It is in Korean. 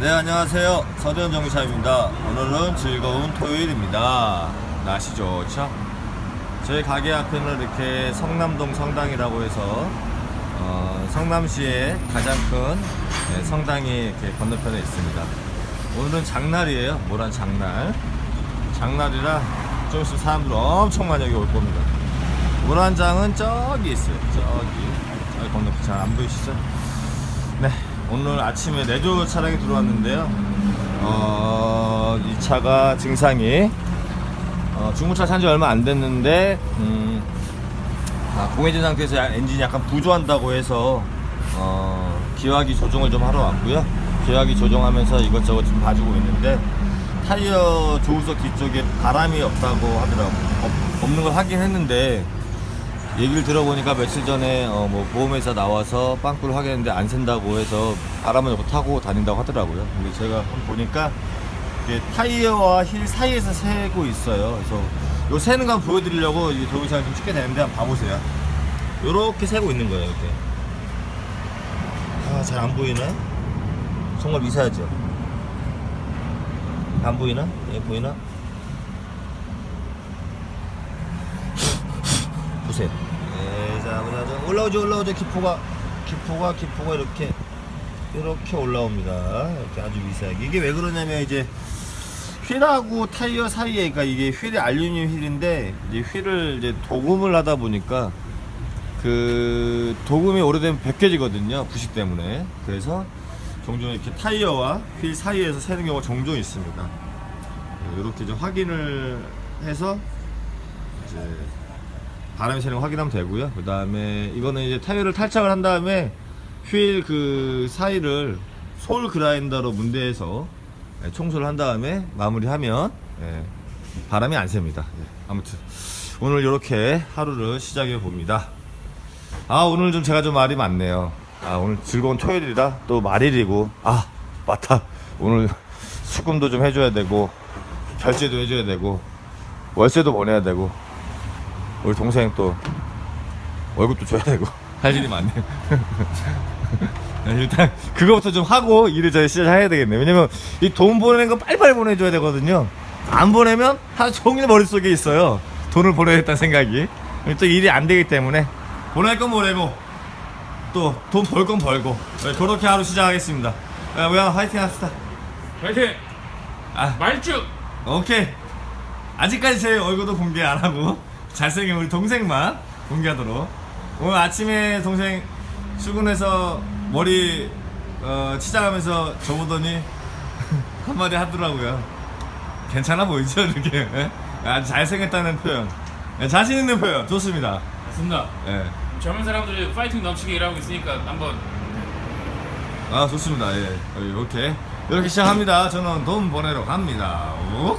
네 안녕하세요. 서대현 정비사입니다. 오늘은 즐거운 토요일입니다. 날씨 좋죠 저희 가게 앞에는 이렇게 성남동 성당이라고 해서 어, 성남시의 가장 큰 네, 성당이 이렇게 건너편에 있습니다. 오늘은 장날이에요. 모란 장날. 장날이라 좀 있으면 사람들 엄청 많이 여기 올 겁니다. 모란장은 저기 있어요. 저기. 저기 건너편 잘 안 보이시죠? 네, 오늘 아침에 내조 차량이 들어왔는데요. 어, 이 차가 증상이 어, 중고차 산지 얼마 안 됐는데 음, 아, 공해진 상태에서 야- 엔진이 약간 부조한다고 해서 어, 기화기 조정을 좀 하러 왔고요. 기화기 조정하면서 이것저것 좀 봐주고 있는데 타이어 조우석 뒤쪽에 바람이 없다고 하더라고 없- 없는 걸 확인했는데 얘기를 들어보니까 며칠 전에 어, 뭐 보험회사 나와서 빵꾸를 확인했는데 안 샌다고 해서 바람을 넣고 타고 다닌다고 하더라고요. 근데 제가 보니까 이게 타이어와 힐 사이에서 새고 있어요. 그래서 요 새는 거 한번 보여드리려고 이 도기상을 좀 찍게 되는데 한번 봐보세요. 요렇게 새고 있는 거예요. 이렇게. 아, 잘 안 보이나? 정말 미세하죠? 안 보이나? 예, 보이나? 보세요. 네, 자, 보자, 자, 올라오죠, 올라오죠. 기포가, 기포가, 기포가 이렇게, 이렇게 올라옵니다. 이렇게 아주 미세하게. 이게 왜 그러냐면 이제 휠하고 타이어 사이에, 그러니까 이게 휠이 알루미늄 휠인데 이제 휠을 이제 도금을 하다 보니까 그 도금이 오래되면 벗겨지거든요. 부식 때문에. 그래서 종종 이렇게 타이어와 휠 사이에서 새는 경우가 종종 있습니다. 이렇게 좀 확인을 해서 이제 바람이 새는 거 확인하면 되고요. 그 다음에 이거는 이제 타이어를 탈착을 한 다음에 휠 그 사이를 솔 그라인더로 문대해서 예, 청소를 한 다음에 마무리하면 예, 바람이 안 셉니다. 예, 아무튼 오늘 이렇게 하루를 시작해 봅니다. 아 오늘 좀 제가 좀 말이 많네요. 아 오늘 즐거운 토요일이라 또 말일이고 아 맞다 오늘 수금도 좀 해줘야 되고 결제도 해줘야 되고 월세도 보내야 되고 우리 동생 또 월급도 줘야 되고 할 일이 많네요. 네, 일단 그거부터 좀 하고 일을 저희 시작해야 되겠네요. 왜냐면 이 돈 보내는 거 빨리빨리 보내줘야 되거든요. 안 보내면 하루 종일 머릿속에 있어요. 돈을 보내야겠다는 생각이. 또 일이 안 되기 때문에 보낼 건 보내고 또 돈 벌 건 벌고 네, 그렇게 하루 시작하겠습니다. 야, 뭐야 화이팅 합시다. 화이팅! 아. 말쭉! 오케이. 아직까지 제 얼굴도 공개 안 하고 잘생긴 우리 동생만 공개하도록. 오늘 아침에 동생 출근해서 머리 어, 치장하면서 저보더니 한마디 하더라고요. 괜찮아 보이죠 이렇게 예? 아주 잘생겼다는 표현. 예, 자신 있는 표현 좋습니다. 맞습니다. 예. 젊은 사람들이 파이팅 넘치게 일하고 있으니까 한번 아 좋습니다. 예. 이렇게 이렇게 시작합니다. 저는 돈 보내러 갑니다. 오?